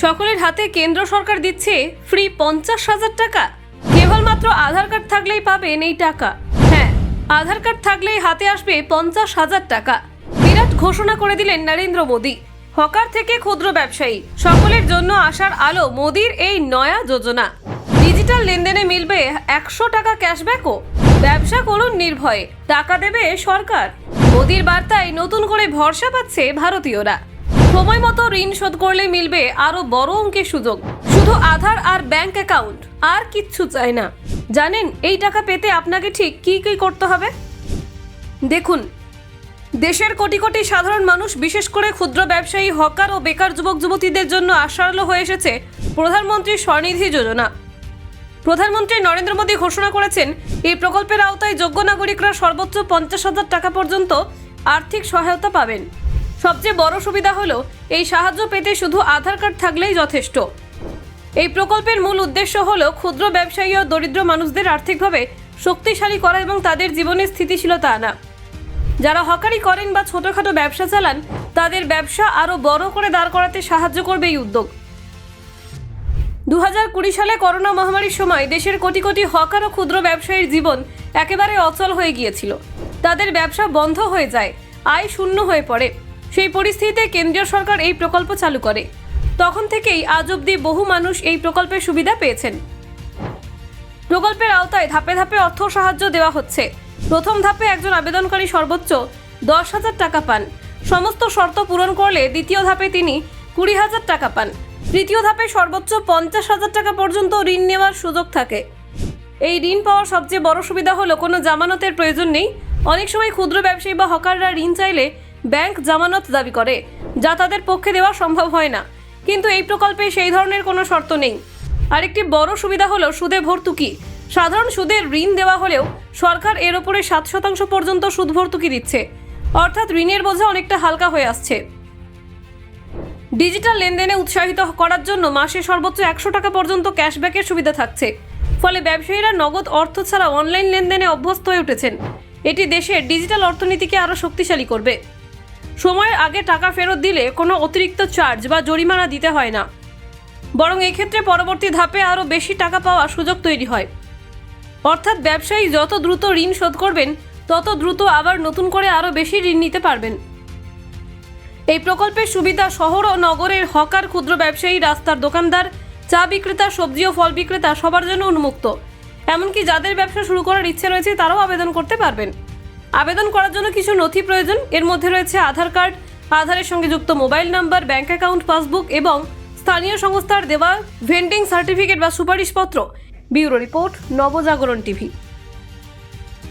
সকলের হাতে কেন্দ্র সরকার দিচ্ছে ফ্রি পঞ্চাশ হাজার টাকা। কেবলমাত্র আধার কার্ড থাকলেই পাবেন এই টাকা। হ্যাঁ আধার কার্ড থাকলেই হাতে আসবে পঞ্চাশ হাজার টাকা। বিরাট ঘোষণা করে দিলেন নরেন্দ্র মোদী। হকার থেকে ক্ষুদ্র ব্যবসায়ী। সকলের জন্য আসার আলো মোদির এই নয়া যোজনা। ডিজিটাল লেনদেনে মিলবে একশো টাকা ক্যাশব্যাকও। ব্যবসা করুন নির্ভয়ে। টাকা দেবে সরকার। মোদির বার্তায় নতুন করে ভরসা পাচ্ছে ভারতীয়রা। সময় মতো ঋণ শোধ করলে মিলবে আরও বড় অঙ্কের সুযোগ। শুধু আধার আর ব্যাংক অ্যাকাউন্ট, আর কিচ্ছু চাই না। জানেন, এই টাকা পেতে আপনাকে ঠিক কি কি করতে হবে? দেখুন, দেশের কোটি কোটি সাধারণ মানুষ, বিশেষ করে ক্ষুদ্র ব্যবসায়ী, হকার ও বেকার যুবক যুবতীদের জন্য আশার হয়ে এসেছে প্রধানমন্ত্রী স্বনিধি যোজনা। প্রধানমন্ত্রী নরেন্দ্র মোদী ঘোষণা করেছেন, এই প্রকল্পের আওতায় যোগ্য নাগরিকরা সর্বোচ্চ পঞ্চাশ হাজার টাকা পর্যন্ত আর্থিক সহায়তা পাবেন। সবচেয়ে বড় সুবিধা হলো এই সাহায্য পেতে শুধু আধার কার্ড থাকলেই যথেষ্ট। এই প্রকল্পের মূল উদ্দেশ্য হলো ক্ষুদ্র ব্যবসায়ী ও দরিদ্র মানুষদের আর্থিকভাবে শক্তিশালী করা এবং তাদের জীবনে স্থিতিশীলতা আনা। যারা হকারি করেন বা ছোটখাটো ব্যবসা চালান, তাদের ব্যবসা আরও বড় করে দাঁড় করাতে সাহায্য করবে এই উদ্যোগ। দু হাজার কুড়ি সালে করোনা মহামারীর সময় দেশের কোটি কোটি হকার ও ক্ষুদ্র ব্যবসায়ীর জীবন একেবারে অচল হয়ে গিয়েছিল। তাদের ব্যবসা বন্ধ হয়ে যায়, আয় শূন্য হয়ে পড়ে। সেই পরিস্থিতিতে কেন্দ্রীয় সরকার এই প্রকল্প চালু করে। তখন থেকেই আজ অবধি বহু মানুষ এই প্রকল্পের সুবিধা পেয়েছেন। প্রকল্পের আওতায় ধাপে ধাপে অর্থ সাহায্য দেওয়া হচ্ছে। প্রথম ধাপে একজন আবেদনকারী সর্বোচ্চ দশ হাজার টাকা পান। সমস্ত শর্ত পূরণ করলে দ্বিতীয় ধাপে তিনি কুড়ি হাজার টাকা পান। তৃতীয় ধাপে সর্বোচ্চ পঞ্চাশ হাজার টাকা পর্যন্ত ঋণ নেওয়ার সুযোগ থাকে। এই ঋণ পাওয়ার সবচেয়ে বড় সুবিধা হলো কোনো জামানতের প্রয়োজন নেই। অনেক সময় ক্ষুদ্র ব্যবসায়ী বা হকাররা ঋণ চাইলে ব্যাংক জামানত দাবি করে, যা তাদের পক্ষে দেওয়া সম্ভব হয় না। কিন্তু এই প্রকল্পে সেই ধরনের কোনো শর্ত নেই। আরেকটি বড় সুবিধা হলো সুদে ভর্তুকি। সাধারণ সুদের ঋণ দেওয়া হলেও সরকার এর ওপরে সাত শতাংশ পর্যন্ত সুদ ভর্তুকি দিচ্ছে। অর্থাৎ ঋণের বোঝা অনেকটা হালকা হয়ে আসছে। ডিজিটাল লেনদেনে উৎসাহিত করার জন্য মাসে সর্বোচ্চ একশো টাকা পর্যন্ত ক্যাশব্যাকের সুবিধা থাকছে। ফলে ব্যবসায়ীরা নগদ অর্থ ছাড়া অনলাইন লেনদেনে অভ্যস্ত হয়ে উঠেছেন। এটি দেশের ডিজিটাল অর্থনীতিকে আরও শক্তিশালী করবে। সময়ের আগে টাকা ফেরত দিলে কোনো অতিরিক্ত চার্জ বা জরিমানা দিতে হয় না। বরং এক্ষেত্রে পরবর্তী ধাপে আরও বেশি টাকা পাওয়ার সুযোগ তৈরি হয়। অর্থাৎ ব্যবসায়ী যত দ্রুত ঋণ শোধ করবেন, তত দ্রুত আবার নতুন করে আরও বেশি ঋণ নিতে পারবেন। এই প্রকল্পের সুবিধা শহর ও নগরের হকার ক্ষুদ্র ব্যবসায়ী, রাস্তার দোকানদার, চা বিক্রেতা, সবজি ও ফল বিক্রেতা সবার জন্য উন্মুক্ত। এমনকি যাদের ব্যবসা শুরু করার ইচ্ছে রয়েছে, তারাও আবেদন করতে পারবেন। আবেদন করার জন্য কিছু নথি প্রয়োজন। এর মধ্যে রয়েছে আধার কার্ড, আধারের সঙ্গে যুক্ত mobile number, bank account, passbook এবং স্থানীয় সংস্থার দেওয়া ভেন্ডিং সার্টিফিকেট বা সুপারিশপত্র। Bureau report, Nabajagaran TV.